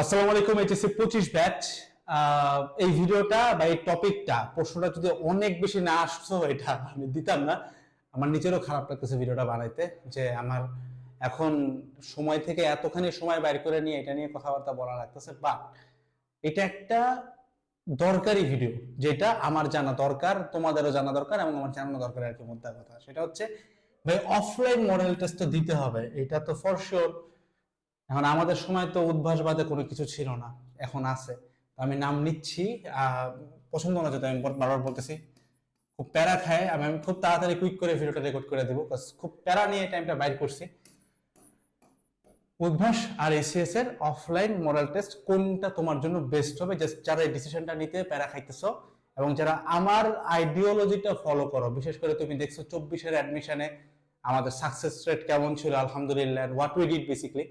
আসসালামু আলাইকুম এইচএসসি পঁচিশ ব্যাচ। এই ভিডিওটা বা এই টপিকটা, প্রশ্নটা যদি অনেক বেশি না আসতো, এটা আমি দিতাম না। আমার নিজেরও খারাপ লাগতেছে ভিডিওটা বানাইতে, যে আমার এখন সময় থেকে এতখানি সময় বাইর করে নিয়ে এটা নিয়ে কথাবার্তা বলা লাগতেছে। বা এটা একটা দরকারি ভিডিও, যেটা আমার জানা দরকার, তোমাদেরও জানা দরকার এবং আমার জানানো দরকার আর কি কথা। সেটা হচ্ছে, ভাই অফলাইন মডেল টেস্ট তো দিতে হবে, এটা তো ফর শিওর এখন আমাদের সময় তো উদ্ভাস বাদে কোনো কিছু ছিল না, এখন আছে। আমি নাম নিচ্ছি পছন্দ না যদি আমি বারবার বলতেছি, খুব প্যারা খায়, আমি আমি খুব তাড়াতাড়ি কুইক করে ভিডিওটা রেকর্ড করে দেবো খুব প্যারা নিয়ে টাইমটা বাইর করছি। উদ্ভাস আর এসিএস এর অফলাইন মডেল টেস্ট কোনটা তোমার জন্য বেস্ট হবে? জাস্ট যারা এই ডিসিশনটা নিতে প্যারা খাইতেছো এবং যারা আমার আইডিওলজিটা ফলো করো, বিশেষ করে তুমি দেখছ চব্বিশের অ্যাডমিশনে আমাদের সাকসেস রেট কেমন ছিল? আলহামদুলিল্লাহ হোয়াট উই ডিড বেসিকলি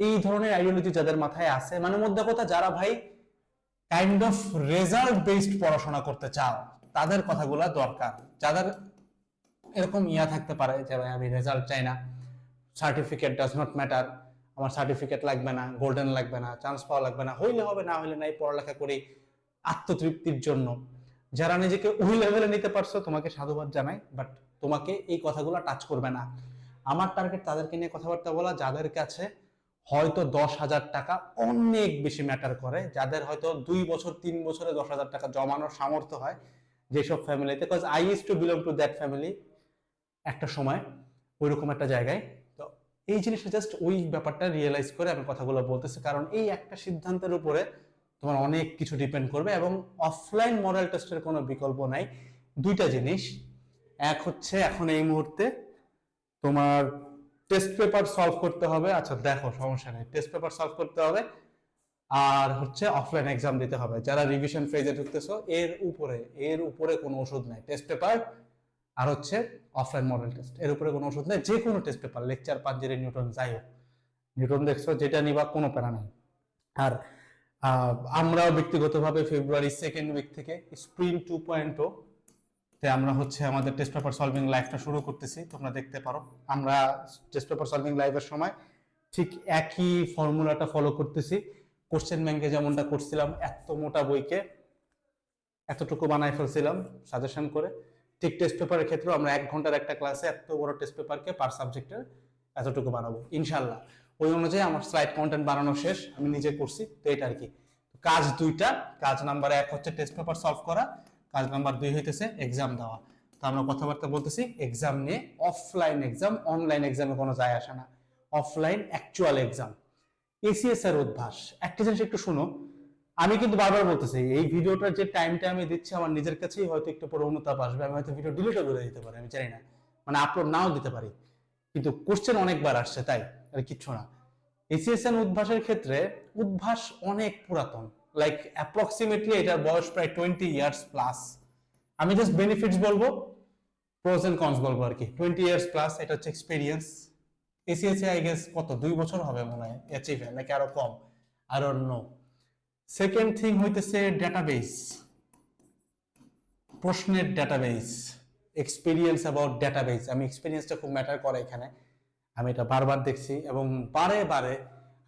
এই ধরনের আইডিওলজি যাদের মাথায় আছে মানে মধ্যে কথা যারা ভাই কাইন্ড অফ রেজাল্ট বেসড পড়াশোনা করতে চাও, তাদের কথাগুলো দরকার। যাদের এরকম ইয়া থাকতে পারে যে, ভাই, আমি রেজাল্ট চাই না সার্টিফিকেট ডাজ নট ম্যাটার আমার সার্টিফিকেট লাগবে না গোল্ডেন লাগবে না চান্স পাওয়া লাগবে না, হইলে হবে, না হইলে নাই, পড়ালেখা করি আত্মতৃপ্তির জন্য। যারা নিজেকে ওই লেভেলে নিতে পারছ, তোমাকে সাধুবাদ জানাই বাট তোমাকে এই কথাগুলো টাচ করবে না। আমার টার্গেট তাদেরকে নিয়ে কথাবার্তা বলা, যাদের কাছে হয়তো দশ হাজার টাকা অনেক বেশি ম্যাটার করে, যাদের হয়তো দুই বছর, তিন বছরে দশ হাজার টাকা জমানোর সামর্থ্য হয় যেসব ফ্যামিলিতে because I used to belong to that family একটা সময়, ওইরকম একটা জায়গায়। তো এই জিনিসটা জাস্ট ওই ব্যাপারটা রিয়েলাইজ করে আমি কথাগুলো বলতেছি। কারণ এই একটা সিদ্ধান্তের উপরে তোমার অনেক কিছু ডিপেন্ড করবে এবং অফলাইন মডেল টেস্টের কোনো বিকল্প নাই। দুইটা জিনিস, এক হচ্ছে এখন এই মুহূর্তে তোমার টেস্ট পেপার সলভ করতে হবে। আচ্ছা দেখো, সমস্যা নেই। টেস্ট পেপার সলভ করতে হবে। আর হচ্ছে অফলাইন এক্সাম দিতে হবে। যারা রিভিশন ফেজে ঢুকতেছো, এর উপরে এর উপরে কোনো ওষুধ নাই। টেস্ট পেপার আর হচ্ছে অফলাইন মডেল টেস্ট এর উপরে কোনো ওষুধ নেই। যে কোনো test paper lecture Panjeree Newton যাই হোক। নিউটন দেখছ, যেটা নিবা, কোনো প্যারা নাই। আর আমরাও ব্যক্তিগতভাবে ফেব্রুয়ারি সেকেন্ড উইক থেকে স্প্রিং টু পয়েন্ট তে আমরা হচ্ছে আমাদের টেস্ট পেপার সলভিং লাইভটা শুরু করতেছি, তোমরা দেখতে পারো। আমরা টেস্ট পেপার সলভিং লাইভের সময় ঠিক একই ফর্মুলাটা ফলো করতেছি। কোশ্চেন ব্যাংকে যেমনটা করছিলাম, এত মোটা বইকে এতটুকু বানায় ফেলছিলাম সাজেশন করে। ঠিক টেস্ট পেপারের ক্ষেত্রেও আমরা এক ঘণ্টার একটা ক্লাসে এত বড় টেস্ট পেপারকে পার সাবজেক্টের এতটুকু বানাবো ইনশাল্লাহ ওই অনুযায়ী আমার স্লাইড কন্টেন্ট বানানো শেষ, আমি নিজে করছি, তো এটা আর কি। কাজ দুইটা, কাজ নাম্বার এক হচ্ছে টেস্ট পেপার সলভ করা কাজ নাম্বার দুই হইতেছে এক্সাম দেওয়া। তো আমরা কথাবার্তা বলতেছি এক্সাম নিয়ে অফলাইন এক্সাম অনলাইন এক্সামে কোনো যায় আসে না। অফলাইন অ্যাকচুয়াল এক্সাম এসিএস এর অভ্যাস। একটা জিনিস একটু শুনো, আমি কিন্তু বারবার বলতেছি, এই ভিডিওটার যে টাইমটা আমি দিচ্ছি আমার নিজের কাছেই হয়তো একটু পরে অনুতাপ আসবে, আমি হয়তো ভিডিও ডিলিটও করে দিতে পারি, আমি জানি না। মানে আপলোড নাও দিতে পারি। কিন্তু কোশ্চেন অনেকবার আসছে, তাই? আর কিচ্ছু না। এসিএসএন উদ্ভাসের ক্ষেত্রে উদ্ভাস অনেক পুরাতন। লাইক অ্যাপ্রক্সিমেটলি এটার বয়স প্রায় টোয়েন্টি ইয়ার্স প্লাস আমি জাস্ট বেনিফিটস বলব প্রোজ এন্ড কনস বলব আর কি। টোয়েন্টি ইয়ার্স প্লাস এটা হচ্ছে এক্সপিরিয়েন্স এসিএসএ আই গেস কত? দুই বছর হবে মনে হয় অ্যাচিভ নাকি আরও কম? আর নো সেকেন্ড থিং হইতেছে ডেটাবেস প্রশ্নের ডেটাবেস এক্সপিরিয়েন্স অ্যাবাউট ডেটাবেস আমি এক্সপিরিয়েন্সটা খুব ম্যাটার করে এখানে। আমি এটা বারবার দেখছি এবং বারে বারে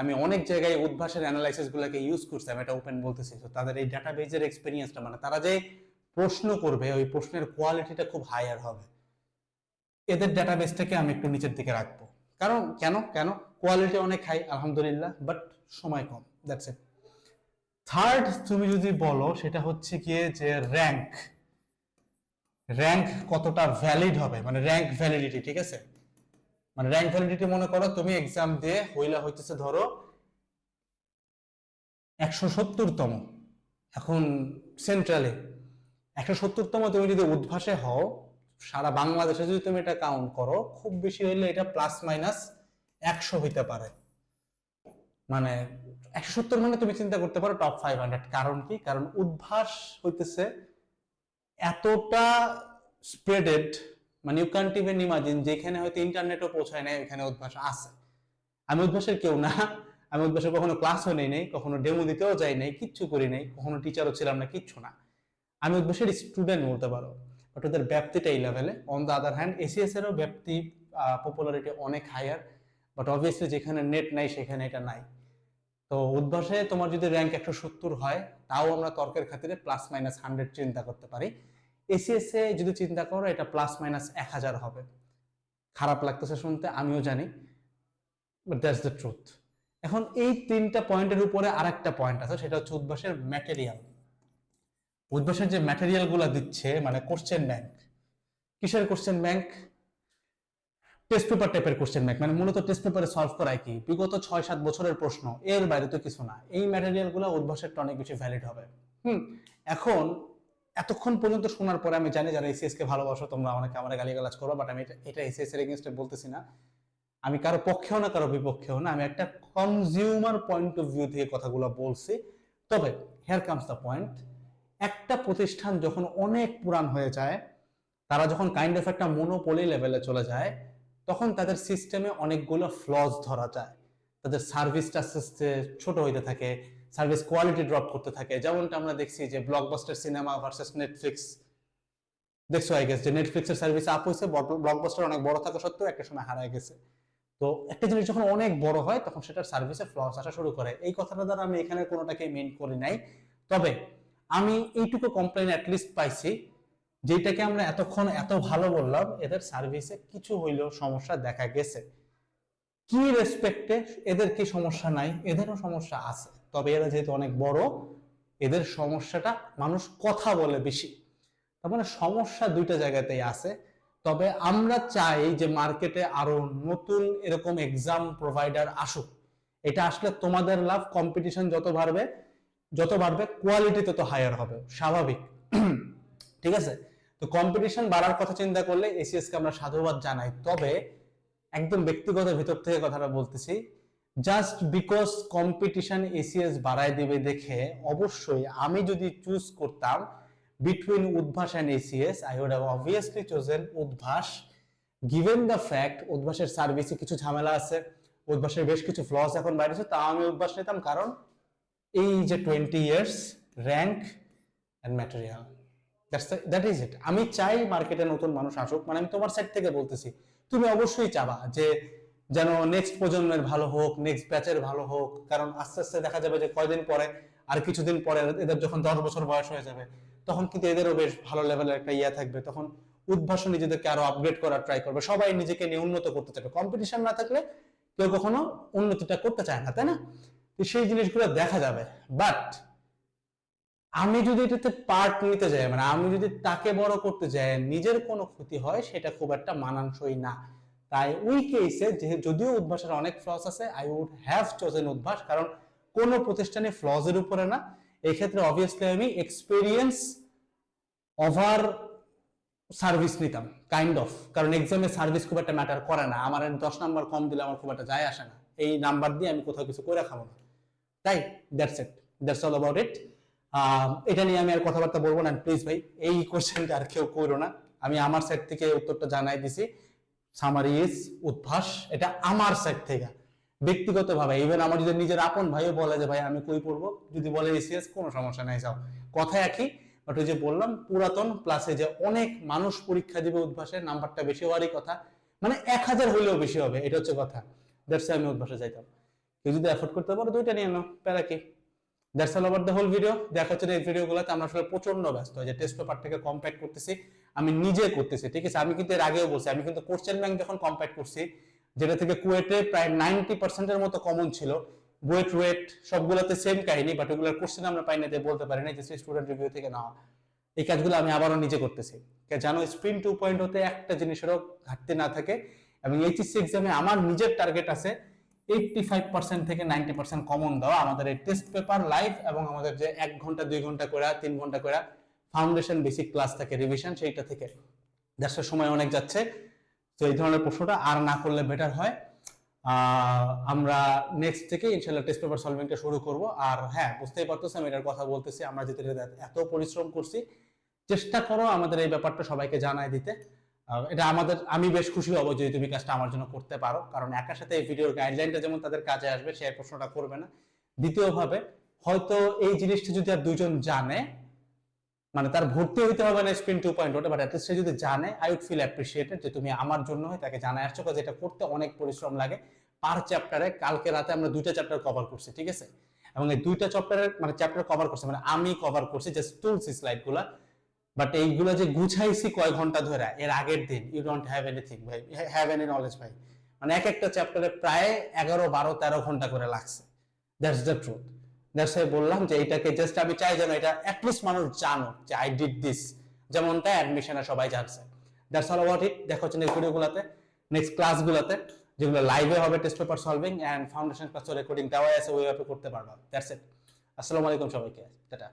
আমি অনেক জায়গায় উদ্ভাসের অ্যানালাইসিস গুলোকে ইউজ করছি, আমি এটা ওপেন বলতেছি। তো তাদের এই ডেটাবেজের এক্সপিরিয়েন্সটা মানে তারা যে প্রশ্ন করবে, ওই প্রশ্নের কোয়ালিটিটা খুব হায়ার হবে। এদের ডেটাবেসটাকে আমি একটু নিচের দিকে রাখব। কারণ, কেন? কেন? কোয়ালিটি অনেক হাই আলহামদুলিল্লাহ বাট সময় কম দ্যাটস ইট থার্ড তুমি যদি বলো, সেটা হচ্ছে গিয়ে যে র্যাঙ্ক র্যাঙ্ক কতটা ভ্যালিড হবে মানে র্যাঙ্ক ভ্যালিডিটি ঠিক আছে? মানে র্যাঙ্ক ভ্যালিডিটি মনে করো, তুমি এক্সাম দিয়ে হইলা হইতেছে ধরো একশো সত্তরতম। এখন সেন্ট্রালে একশো সত্তরতম তুমি যদি উদ্ভাসে হও, সারা বাংলাদেশে যদি তুমি এটা কাউন্ট করো, খুব বেশি হইলে এটা প্লাস মাইনাস একশো হইতে পারে। মানে একশো সত্তর মানে তুমি চিন্তা করতে পারো টপ ফাইভ হান্ড্রেড কারণ কি? কারণ উদ্ভাস হইতেছে এতটা স্প্রেডেড মানে ইউ ক্যান্ট ইভেন ইমাজিন যেখানে হয়তো ইন্টারনেটও পৌঁছায় না এখানে উদ্ভাস আছে। আমি উদ্ভাসের কেউ না, আমি উদ্ভাসের কখনো ক্লাসও নেই নাই, কখনো ডেমো দিতেও যাই নাই, কিচ্ছু করি নাই, কখনো টিচারও ছিলাম না, কিচ্ছু না। আমি উদ্ভাসের স্টুডেন্ট বলতে পারো বাট ওদের ব্যাপ্তিটা এই লেভেলে on the other hand ACS এরও ব্যাপ্তি পপুলারিটি অনেক হায়ার বাট অবভিয়াসলি যেখানে নেট নাই, সেখানে এটা নাই। তো উদ্ভাসে তোমার যদি র্যাঙ্ক একশো সত্তর হয়, তাও আমরা তর্কের খাতিরে প্লাস মাইনাস হান্ড্রেড চিন্তা করতে পারি। এসিএস এ যদি চিন্তা করো, এটা প্লাস মাইনাস এক হাজার হবে। খারাপ লাগতেছে শুনতে, আমিও জানি বাট দ্যাটস দ্য ট্রুথ এখন এই তিনটা পয়েন্টের উপরে আরেকটা পয়েন্ট আছে, সেটা হচ্ছে উদ্ভাসের ম্যাটেরিয়াল উদ্ভাসের যে ম্যাটেরিয়ালগুলা দিচ্ছে মানে কোশ্চেন ব্যাংক কিসের কোশ্চেন ব্যাংক টেস্ট পেপার টাইপের কোশ্চেন ব্যাংক মানে মূলত টেস্ট পেপারে সলভ করায় কি? বিগত ছয় সাত বছরের প্রশ্ন, এর বাইরে তো কিছু না। এই ম্যাটেরিয়ালগুলো উদ্ভাসেরটা অনেক বেশি ভ্যালিড হবে। হুম, এখন এতক্ষণ পর্যন্ত শোনার পরে আমি জানি যারা এসিএস কে ভালোবাসো, তোমরা অনেকে আমার গালিগালাজ করো বাট আমি এটা এসিএস এর এগেনস্টে বলতেছি না। আমি কারও পক্ষেও না, কারও বিপক্ষেও না, আমি একটা কনজিউমার পয়েন্ট অফ ভিউ থেকে কথাগুলো বলছি। তবে হেয়ার কামস দ্য পয়েন্ট একটা প্রতিষ্ঠান যখন অনেক পুরান হয়ে যায়, তারা যখন কাইন্ড অফ একটা মনোপলি লেভেলে চলে যায়, তখন তাদের সিস্টেমে অনেকগুলো ফ্লজ ধরা যায়। তাদের সার্ভিসটা আস্তে আস্তে ছোট হইতে থাকে সার্ভিস কোয়ালিটি ড্রপ করতে থাকে। যেমনটা আমরা দেখছি যে ব্লকবাস্টার সিনেমা ভার্সেস নেটফ্লিক্স দেখছ আই গেস যে নেটফ্লিক্সের সার্ভিস আপ হয়েছে ব্লকবাস্টার অনেক বড় থাকা সত্ত্বেও একটা সময় হারায় গেছে। তো একটা জিনিস যখন অনেক বড় হয়, তখন সেটার সার্ভিসে ফ্লস আসা শুরু করে। এই কথাটা দ্বারা আমি এখানে কোনোটাকে মেন করি নাই। তবে আমি এইটুকু কমপ্লেন অ্যাটলিস্ট পাইছি, যেটাকে আমরা এতক্ষণ এত ভালো বললাম, এদের সার্ভিসে কিছু হইলেও সমস্যা দেখা গেছে। কি রেসপেক্টে এদের কি সমস্যা নাই? এদেরও সমস্যা আছে। তবে এরা যেহেতু অনেক বড়, এদের সমস্যাটা মানুষ কথা বলে বেশি। তার মানে সমস্যা দুইটা জায়গাতেই আছে। তবে আমরা চাই যে মার্কেটে আরও নতুন এরকম এক্সাম প্রোভাইডার আসুক। এটা আসলে তোমাদের লাভ কম্পিটিশন যত বাড়বে যত বাড়বে কোয়ালিটি তত হায়ার হবে। স্বাভাবিক। ঠিক আছে? তো কম্পিটিশন বাড়ার কথা চিন্তা করলে এসিএস কে আমরা সাধুবাদ জানাই। তবে একদম ব্যক্তিগত ভিতর থেকে কথাটা বলতেছি জাস্ট বিকজ কম্পিটিশন এসিএস বাড়ায় দিবে দেখে অবশ্যই আমি যদি চুজ করতাম between Udvash and ACS I would have obviously chosen Udvash. Given the fact উদ্ভাসের সার্ভিসে কিছু ঝামেলা আছে, উদ্ভাসের বেশ কিছু ফ্লস এখন বাইরেছে তাও আমি উদ্ভাস নিতাম কারণ এই যে twenty years rank and material that is it আমি চাই মার্কেটে নতুন মানুষ আসুক। মানে আমি তোমার সাইড থেকে বলতেছি, তুমি অবশ্যই চাবা যে যেন নেক্সট প্রজন্মের ভালো হোক নেক্সট ব্যাচের ভালো হোক। কারণ আস্তে আস্তে দেখা যাবে যে কয়দিন পরে আর কিছুদিন পরে এদের যখন দশ বছর বয়স হয়ে যাবে, তখন কিন্তু এদেরও বেশ ভালো লেভেলের একটা ইয়া থাকবে। তখন উদ্ভাসন নিজেদেরকে আরও আপগ্রেড করার ট্রাই করবে। সবাই নিজেকে নিয়ে উন্নত করতে চাইবে। কম্পিটিশন না থাকলে কেউ কখনো উন্নতিটা করতে চায় না, তাই না? তো সেই জিনিসগুলো দেখা যাবে। বাট আমি যদি এটাতে পার্ট নিতে যাই মানে আমি যদি তাকে বড় করতে যাই, নিজের কোনো ক্ষতি হয়, সেটা খুব একটা মানানসই না। তাই ওই কেসে যদিও উদ্ভাসের অনেক ফ্লস আছে I would have chosen Udvash, কারণ কোনো প্রতিষ্ঠানে ফ্লজের উপরে না। এই ক্ষেত্রে অবভিয়াসলি আমি এক্সপিরিয়েন্স ওভার সার্ভিস নিতাম কাইন্ড অফ কারণ এক্সামে সার্ভিস খুব একটা ম্যাটার করে না। আমার দশ নাম্বার কম দিলে আমার খুব একটা যায় আসে না। এই নাম্বার দিয়ে আমি কোথাও কিছু করে খাব না। তাই that's it that's all about it এটা নিয়ে আমি আর কথাবার্তা বলব না। প্লিজ ভাই, এই কোশ্চেনটা আর কেউ করো না। আমি আমার সাইড থেকে উত্তরটা জানাই দিছি। সামারি ইজ উদ্ভাস, এটা আমার সাইড থেকে। ব্যক্তিগতভাবে ইভেন আমার যদি নিজের আপন ভাইও বলে যে, ভাই, আমি কই পড়ব? যদি বলে এসিএস কোনো সমস্যা নাই, যাও। কথা একই বাট ওই যে বললাম, পুরাতন প্লাসে যে অনেক মানুষ পরীক্ষা দিবে উদ্ভাসের নাম্বারটা বেশি হওয়ারই কথা। মানে এক হাজার হইলেও বেশি হবে, এটা হচ্ছে কথা। দ্যাটস আমি উদ্ভাসে যাইতাম। কেউ যদি এফোর্ড করতে পারো, দুইটা নিয়ে নাও, প্যারা কি? That's all over the whole video দেখা হচ্ছে এই ভিডিওগুলোতে আমরা আসলে প্রচণ্ড ব্যস্ত যে টেস্ট পেপারটাকে কম্প্যাক্ট করতেছি। আমি নিজে করতেছি, ঠিক আছে? আমি কিন্তু এর আগেও বলছি, আমি কিন্তু কোশ্চেন ব্যাংক যখন কম্প্যাক্ট করছি, যেটা থেকে কুয়েটে প্রায় নাইনটি পার্সেন্টের মতো কমন ছিল বুয়েট ওয়েট সবগুলোতে সেম কাহিনী বাট ওগুলোর কোশ্চেন আমরা পাই না বলতে পারি না যে স্টুডেন্ট রিভিউ থেকে নেওয়া এই কাজগুলো আমি আবারও নিজে করতেছি। জানো স্প্রিন টু পয়েন্ট হতে একটা জিনিসেরও ঘাটতি না থাকে, এবং এইচএসসি এক্সামে আমার নিজের টার্গেট আছে এইটটি ফাইভ পার্সেন্ট থেকে নাইনটি পার্সেন্ট কমন দেওয়া, আমাদের এই টেস্ট পেপার লাইভ এবং আমাদের যে এক ঘণ্টা, দুই ঘণ্টা করে তিন ঘণ্টা করে ফাউন্ডেশন বেসিক ক্লাস থাকে রিভিশন সেইটা থেকে। দেশের সময় অনেক যাচ্ছে। তো এই ধরনের প্রশ্নটা আর না করলে বেটার হয়। আমরা নেক্সট থেকে ইনশাল্লাহ টেস্ট পেপার সলভিংটা শুরু করব। আর হ্যাঁ বুঝতেই পারতেছি আমি এটার কথা বলতেছি। আমরা যেতে এত পরিশ্রম করছি। চেষ্টা করো আমাদের এই ব্যাপারটা সবাইকে জানায় দিতে। এটা আমাদের, আমি বেশ খুশি হব যদি তুমি কাজটা আমার জন্য করতে পারো। কারণ একার সাথে এই ভিডিওর গাইডলাইনটা যেমন তাদের কাজে আসবে, সে প্রশ্নটা করবে না। দ্বিতীয়ভাবে, হয়তো এই জিনিসটা যদি আর দুজন জানে মানে তার ভর্তি হইতে হবে না স্পিন টু পয়েন্ট ওটা বাট সে যদি জানে আই উড ফিল অ্যাপ্রিসিয়েটেড যে তুমি আমার জন্য তাকে জানায় আসছো কাজ এটা করতে অনেক পরিশ্রম লাগে। পার চ্যাপ্টারে কালকে রাতে আমরা দুইটা চ্যাপ্টার কভার করছি, ঠিক আছে? এবং এই দুইটা চ্যাপ্টারের মানে চ্যাপ্টার কভার করছি মানে আমি কভার করছি জাস্ট তুলছি স্লাইডগুলা বাট এইগুলা যে গুছাইছি কয় ঘণ্টা ধরে, এর আগের দিন ইউ ডোন্ট হ্যাভ এনিথিং ভাই হ্যাভ এনি নলেজ ভাই। মানে এক একটা চ্যাপ্টারে প্রায় এগারো, বারো, তেরো ঘণ্টা করে লাগছে। That's the truth that's why বললাম যে এটাকে জাস্ট আমি চাই যেন এটা অ্যাটলিস্ট মানুষ জানো যে আই ডিড দিস যেমনটা অ্যাডমিশনে সবাই জানছে দ্যাটস অল অ্যাবাউট ইট দেখা হচ্ছে নেক্সট ভিডিওগুলোতে নেক্সট ক্লাসগুলোতে যেগুলো লাইভে হবে test paper solving and foundation class recording দেওয়াই আছে, ওইভাবে করতে পারবা। দ্যাটস ইট আসসালামু আলাইকুম সবাইকে। টাটা।